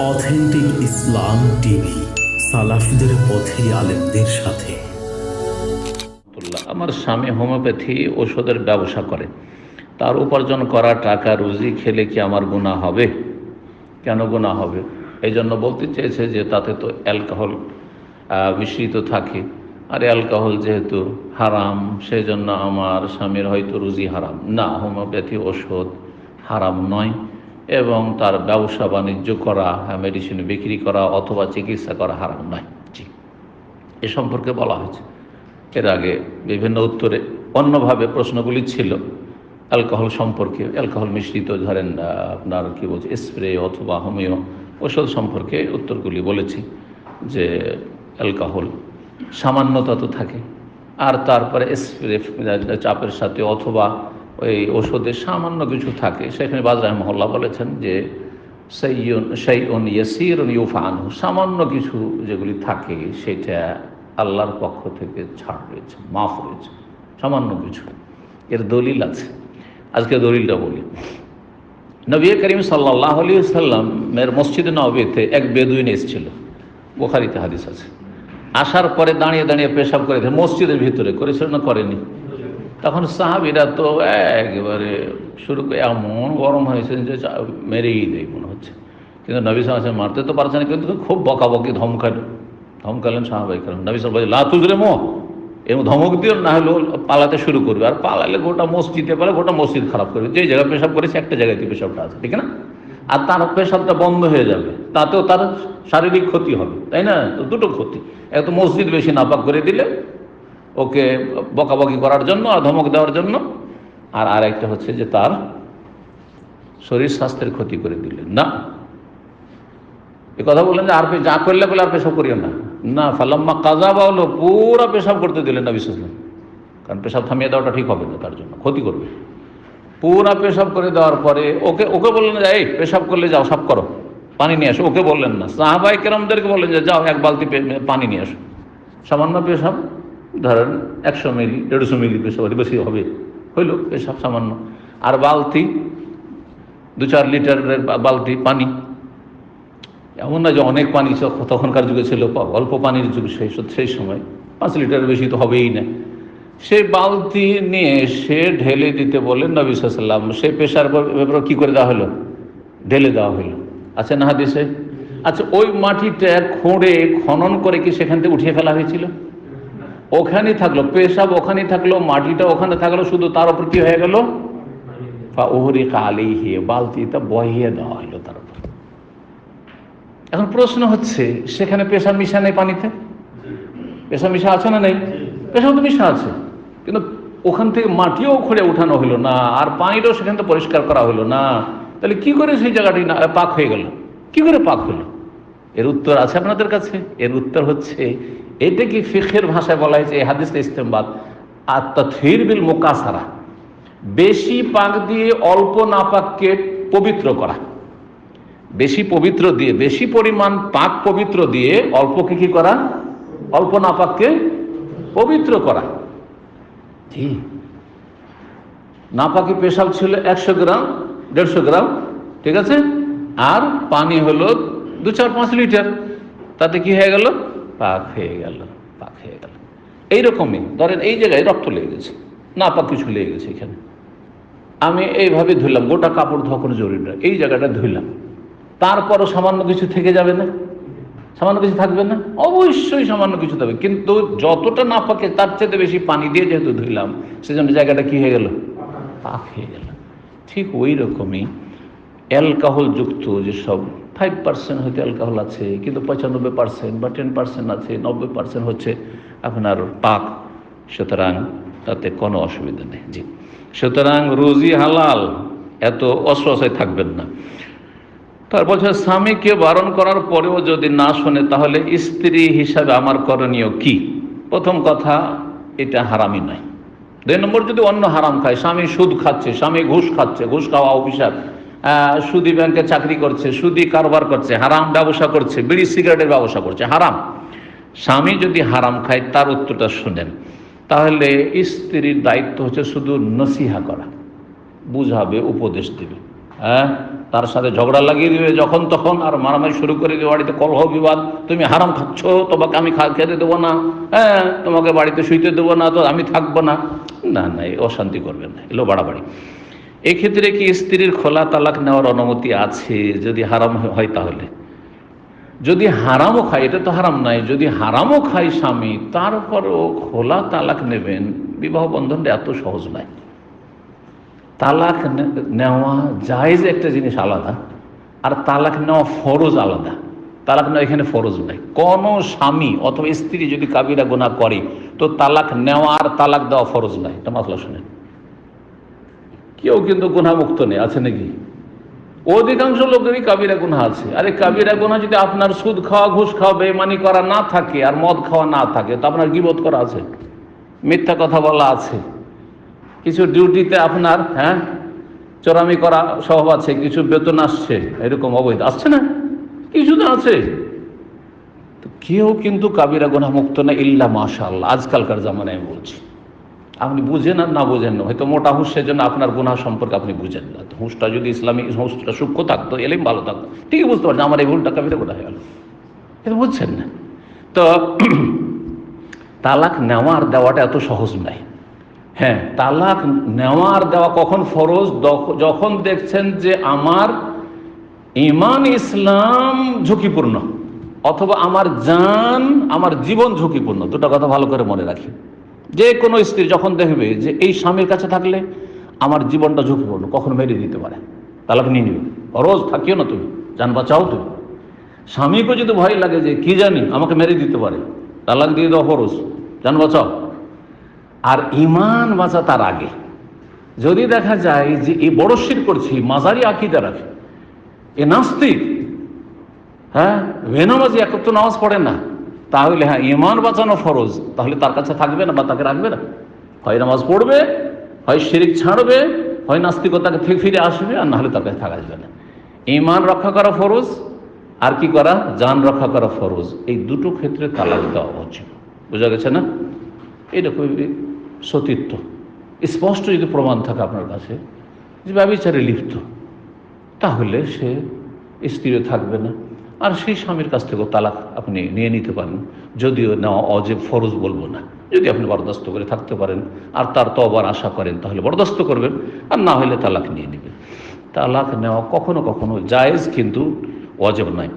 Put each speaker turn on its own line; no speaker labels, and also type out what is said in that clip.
Authentic ইসলাম TV, সালাফিদের পথে আলেমদের সাথে।
আমার স্বামী হোমিওপ্যাথি ওষুধের ব্যবসা করে। তার উপার্জন করা টাকা, রুজি খেলে কি আমার গুণা হবে? কেন গুণা হবে? এই জন্য বলতে চেয়েছে যে তাতে তো অ্যালকোহল মিশ্রিত থাকে। আর অ্যালকোহল যেহেতু হারাম সেই জন্য আমার স্বামীর হয়তো রুজি হারাম। না, হোমিওপ্যাথি ওষুধ হারাম নয়। এবং তার ব্যবসা বাণিজ্য করা মেডিসিন বিক্রি করা অথবা চিকিৎসা করা হারাম নয়। জি। এ সম্পর্কে বলা হয়েছে। এর আগে বিভিন্ন উত্তরে অন্যভাবে প্রশ্নগুলি ছিল। অ্যালকোহল সম্পর্কে, অ্যালকোহল মিশ্রিত ধরেন আপনার কি বলছে, স্প্রে অথবা হোমিও ওষুধ সম্পর্কে উত্তরগুলি বলেছি যে অ্যালকোহল সামান্যতা তো থাকে। আর তারপরে স্প্রে চাপের সাথে অথবা ওই ওষুধে সামান্য কিছু থাকে। সেখানে বাজ রহমহল্লা বলেছেন যে, সেইয়ন সেইয়ন ইয়াসিরন সামান্য কিছু যেগুলি থাকে, সেটা আল্লাহর পক্ষ থেকে ছাড় রয়েছে, মাফ রয়েছে, সামান্য কিছু। এর দলিল আছে। আজকে দলিলটা বলি। নবী করিম সাল্লাহ আলী সাল্লামের মসজিদে নবীতে এক বেদুইন এসেছিল। বোখারিতে হাদিস আছে। আসার পরে দাঁড়িয়ে দাঁড়িয়ে পেশাব করে, মসজিদের ভিতরে করেছিল না করেনি? তখন সাহাবিরা তো একেবারে শুরু করে এমন গরম হয়েছে যে মেরেই দেয় মনে হচ্ছে। কিন্তু নবী সাহেব মারতে তো পারছে না, কিন্তু খুব বকাবকি ধমকালো ধমকালেন সাহাবাই কারণ নবী সাহেব লাতুজরে মো এবং ধমক দিও, না হলেও পালাতে শুরু করবে। আর পালালে গোটা মসজিদে পালে গোটা মসজিদ খারাপ করবে। যে জায়গায় পেশাব করেছে, একটা জায়গায় পেশাবটা আছে, ঠিক না? আর তার পেশাবটা বন্ধ হয়ে যাবে। তাতেও তার শারীরিক ক্ষতি হবে, তাই না? তো দুটো ক্ষতি। এক তো মসজিদ বেশি নাপাক করে দিলে ওকে বকাবকি করার জন্য আর ধমক দেওয়ার জন্য। আর আরেকটা হচ্ছে যে তার শরীর স্বাস্থ্যের ক্ষতি করে দিলেন। না। এ কথা বললেন যে আর যা করলে বলে আর পেশাব করিও না। না, ফালাম্মা কাজা বা হলো পুরো পেশাব করতে দিলেন না বিশেষ কারণ পেশাব থামিয়ে দেওয়াটা ঠিক হবে না তার জন্য, ক্ষতি করবে। পুরা পেশাব করে দেওয়ার পরে ওকে ওকে বললেন যে, এই পেশাব করলে যাও, সাফ করো, পানি নিয়ে আসো। ওকে বললেন না। সাহাবাই কেরামদেরকে বললেন যে, যাও, এক বালতি পানি নিয়ে আসো। সামান্য পেশাব। ধরেন একশো মিলি, দেড়শো মিলি পেশাব হলে বেশি হবে, হইল পেশাব সামান্য। আর বালতি, দু চার লিটারের বালতি, পানি। এমন না যে অনেক পানি তখনকার যুগে ছিল অল্প পানির যুগ সেই সেই সময়। পাঁচ লিটার বেশি তো হবেই না। সেই বালতি নিয়ে সে ঢেলে দিতে বললেন নবী সাল্লাম সে পেশার ব্যাপারে কী করে দেওয়া হলো? ঢেলে দেওয়া হলো। আচ্ছা না হাদিসে? আচ্ছা ওই মাটিটা খোঁড়ে খনন করে কি সেখান থেকে উঠিয়ে ফেলা হয়েছিল? ওখানেই থাকল, পেশাব ওখানেই থাকল, মাটিটা ওখানে থাকল, শুধু তার উপর কি হয়ে গেল? ওহরি কালেই হিয়ে বালতিটা বহিয়ে দেওয়া হলো তার উপর। এখন প্রশ্ন হচ্ছে, সেখানে পেশা মিশা নেই পানিতে? পেশা মিশা আছে না নেই? পেশা তো মিশা আছে, কিন্তু ওখান থেকে মাটিও খুঁড়ে উঠানো হলো না, আর পানিটাও সেখান থেকে পরিষ্কার করা হলো না। তাহলে কি করে সেই জায়গাটি পাক হয়ে গেল? কি করে পাক হলো? এর উত্তর আছে আপনাদের কাছে? এর উত্তর হচ্ছে, এটা কি ফিখের ভাষায় বলা হয়েছে? এই হাদিসটা ইস্তেমবাদ আর তথির বিল মোকাসারা। বেশি পাক দিয়ে অল্প নাপাককে পবিত্র করা। বেশি পবিত্র দিয়ে, বেশি পরিমাণ পাক পবিত্র দিয়ে অল্পকে কি করা? অল্প নাপাককে পবিত্র করা। জি। নাপাকি পেশাব ছিল একশো গ্রাম, দেড়শো গ্রাম, ঠিক আছে? আর পানি হলো দু চার পাঁচ লিটার, তাতে কি হয়ে গেল? পাক হয়ে গেল, পাক হয়ে গেল। এইরকমই, ধরেন এই জায়গায় রক্ত লেগে গেছে, না পাক কিছু লেগে গেছে এখানে। আমি এইভাবে ধুলাম গোটা কাপড় ধোয়া কোনো জরুরি না এই জায়গাটা ধুইলাম। তারপরও সামান্য কিছু থেকে যাবে না? সামান্য কিছু থাকবে না? অবশ্যই সামান্য কিছু থাকবে, কিন্তু যতটা না পাকে তার চেয়ে বেশি পানি দিয়ে যেহেতু ধুইলাম, সেজন্য জায়গাটা কি হয়ে গেল? পাক হয়ে গেল। ঠিক ওই রকমই অ্যালকোহল যুক্ত যেসব ফাইভ পার্সেন্ট হয়তো অ্যালকোহল আছে কিন্তু পঁচানব্বই পার্সেন্ট বা টেন পার্সেন্ট আছে নব্বই পার্সেন্ট হচ্ছে আপনার পাক। সুতরাং তাতে কোনো অসুবিধা নেই। জি। সুতরাং রুজি হালাল এত অসহায় থাকবেন না। তারপর হচ্ছে স্বামীকে বারণ করার পরেও যদি না শোনে তাহলে স্ত্রী হিসাবে আমার করণীয় কি? প্রথম কথা এটা হারামি নয়। দুই নম্বর যদি অন্য হারাম খায় স্বামী সুদ খাচ্ছে স্বামী ঘুষ খাচ্ছে ঘুষ খাওয়া আহ, সুদি ব্যাংকে চাকরি করছে, সুদি কারবার করছে, হারাম ব্যবসা করছে, বিড়ি সিগারেটের ব্যবসা করছে, হারাম। স্বামী যদি হারাম খায়, তার উত্তরটা শুনেন। তাহলে স্ত্রীর দায়িত্ব হচ্ছে শুধু নসিহা করা। বুঝাবে, উপদেশ দেবে। হ্যাঁ? তার সাথে ঝগড়া লাগিয়ে দিবে যখন তখন, আর মারামারি শুরু করে দেবে বাড়িতে কলহ বিবাদ। তুমি হারাম খাচ্ছ, তোমাকে আমি খা খেতে দেবো না। হ্যাঁ? তোমাকে বাড়িতে শুইতে দেবো না, তো আমি থাকব না। না না অশান্তি করবে না, এলো বাড়াবাড়ি। এক্ষেত্রে কি স্ত্রীর খোলা তালাক নেওয়ার অনুমতি আছে? যদি হারাম হয় তাহলে। যদি হারামও খায়, এটা তো হারাম নাই যদি হারামও খায় স্বামী তারপরও খোলা তালাক নেবেন। বিবাহ বন্ধনটা এত সহজ নাই তালাক নেওয়া জায়েজ একটা জিনিস আলাদা, আর তালাক নেওয়া ফরজ আলাদা। তালাক নেওয়া এখানে ফরজ নাই কোন স্বামী অথবা স্ত্রী যদি কাবিরা গোনা করে, তো তালাক নেওয়া আর তালাক দেওয়া ফরজ নাই এটা মাসলা শুনেন। কেউ কিন্তু গুণামুক্ত নেই, আছে নাকি? অধিকাংশ লোকেরই কাবিরা গুণা আছে। আরে কাবিরা গুণা যদি আপনার সুদ খাওয়া, ঘুষ খাওয়া বেমানি করা না থাকে আর মদ খাওয়া না থাকে, তো আপনার গিবোধ করা আছে? মিথ্যা কথা বলা আছে। কিছু ডিউটিতে আপনার হ্যাঁ চোরামি করা সব আছে, কিছু বেতন আসছে, এরকম অবৈধ। আসছে না? কিছু তো আছে। কেউ কিন্তু কাবিরা গোনা মুক্ত না, ইল্লা মাশাল্লাহ আজকালকার জামানায় বলছি। আপনি বুঝেন আর না বুঝেন না, হয়তো মোটা হুঁশ, সেজন্য আপনার গুনাহ সম্পর্কে আপনি বুঝেন না। হুঁশটা যদি ইসলামী, হুঁশটা সূক্ষ্ম থাকতো, এলেম ভালো থাকতো, ঠিকই বুঝতে পারছেন, আমার এই ভুলটা গোনা হয়ে গেল কিন্তু বুঝছেন না। তো তালাক নেওয়ার দেওয়াটা এত সহজ নয়। হ্যাঁ তালাক নেওয়ার দেওয়া কখন ফরজ? যখন দেখছেন যে আমার ইমান ইসলাম ঝুঁকিপূর্ণ, অথবা আমার জান, আমার জীবন ঝুঁকিপূর্ণ, দুটো কথা ভালো করে মনে রাখি। যে কোনো স্ত্রী যখন দেখবে যে এই স্বামীর কাছে থাকলে আমার জীবনটা ঝুঁকিপূর্ণ, কখন মেরে দিতে পারে তালাক নিয়ে নিবে রোজ থাকিও না তুমি, জান বাঁচাও তুমি। স্বামীকে যদি ভয় লাগে যে কি জানি আমাকে মেরে দিতে পারে, তালাক দিয়ে দাও ফরজ, জান বাঁচাও। আর ইমান বাঁচা তার আগে যদি দেখা যায় যে এই বড় শির করছি, মাঝারি আকিদা রাখে, এ নাস্তিক হ্যাঁ বেনামাজি এক তো নামাজ পড়ে না। তাহলে হ্যাঁ ইমান বাঁচানো ফরজ। তাহলে তার কাছে থাকবে না বা তাকে রাখবে না। হয় নামাজ পড়বে, হয় শিরিক ছাড়বে, হয় নাস্তিকতাকে থেকে ফিরে আসবে, আর নাহলে তার কাছে থাকা যাবে না। ইমান রক্ষা করা ফরজ, আর কি করা? যান রক্ষা করা ফরজ। এই দুটো ক্ষেত্রে তালাক দেওয়া উচিত। বোঝা গেছে না? এটা খুবই সতীত্ব স্পষ্ট যদি প্রমাণ থাকে আপনার কাছে, যে ব্যবচারে লিপ্ত, তাহলে সে স্ত্রীও থাকবে না। আর সেই স্বামীর কাছ থেকেও তালাক আপনি নিয়ে নিতে পারেন। যদিও নেওয়া অজেব ফরজ বলব না। যদি আপনি বরদাস্ত করে থাকতে পারেন আর তার তবার আশা করেন, তাহলে বরদাস্ত করবেন। আর না হলে তালাক নিয়ে নেবেন। তালাক নেওয়া কখনো কখনো জায়েজ, কিন্তু অজেব নয়।